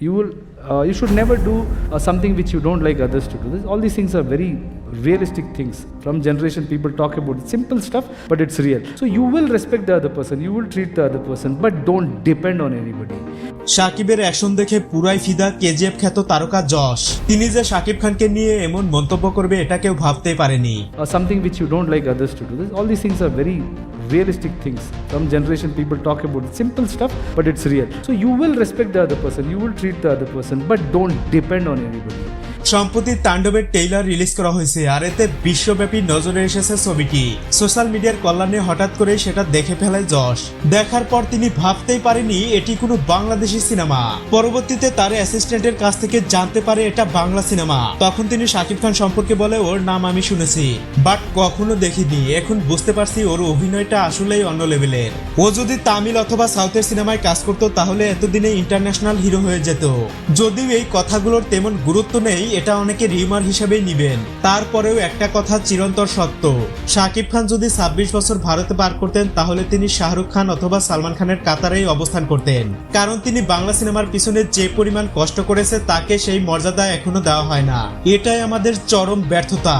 You will, uh, you should never do uh, something which you don't like others to do. This, all these things are very realistic things. From generation, people talk about it. simple stuff, but it's real. So you will respect the other person, you will treat the other person, but don't depend on anybody. সাকিবের action দেখে পুরাই ফিদা কেজিএফ খ্যাত তারকা যশ তিনি যে সাকিব খানকে নিয়ে এমন মন্তব্য করবে এটা কেউ ভাবতেই পারেনি Uh, something which you don't like others to do. This, all these things are very realistic things. Some generation, people talk about simple stuff, but it's real. So you will respect the other person, you will treat the other person, but don't depend on anybody. সম্প্রতি তাণ্ডবের Taylor release করা হয়েছে আর এতে বিশ্বব্যাপী নজরে এসেছে ছবিটি। Social মিডিয়ার কল্যাণে হঠাৎ করে সেটা দেখে ফেলে যশ। দেখার পর তিনি ভাবতেই পারেনি এটি কোনো বাংলাদেশি সিনেমা। পরবর্তীতে তার অ্যাসিস্ট্যান্টের কাছ থেকে জানতে পারে এটা বাংলা সিনেমা। তখন তিনি শাকিব খান সম্পর্কে বলে, ওর নাম আমি শুনেছি, বাট কখনো দেখিনি। এখন বুঝতে পারছি ওর অভিনয়টা আসলেই অন্য লেভেলের। ও যদি তামিল অথবা সাউথের সিনেমায় কাজ করতো, তাহলে এতদিনে ইন্টারন্যাশনাল হিরো হয়ে যেত। যদিও এই কথাগুলোর তেমন গুরুত্ব নেই এটা অনেকে রিউমার হিসেবে নিবেন। তারপরেও একটা কথা চিরন্তর সত্য। শাকিব খান যদি ছাব্বিশ বছর ভারতে পার করতেন, তাহলে তিনি শাহরুখ খান অথবা সালমান খানের কাতারেই অবস্থান করতেন। কারণ তিনি বাংলা সিনেমার পিছনে যে পরিমাণ কষ্ট করেছে, তাকে সেই মর্যাদা এখনও দেওয়া হয় না। এটাই আমাদের চরম ব্যর্থতা।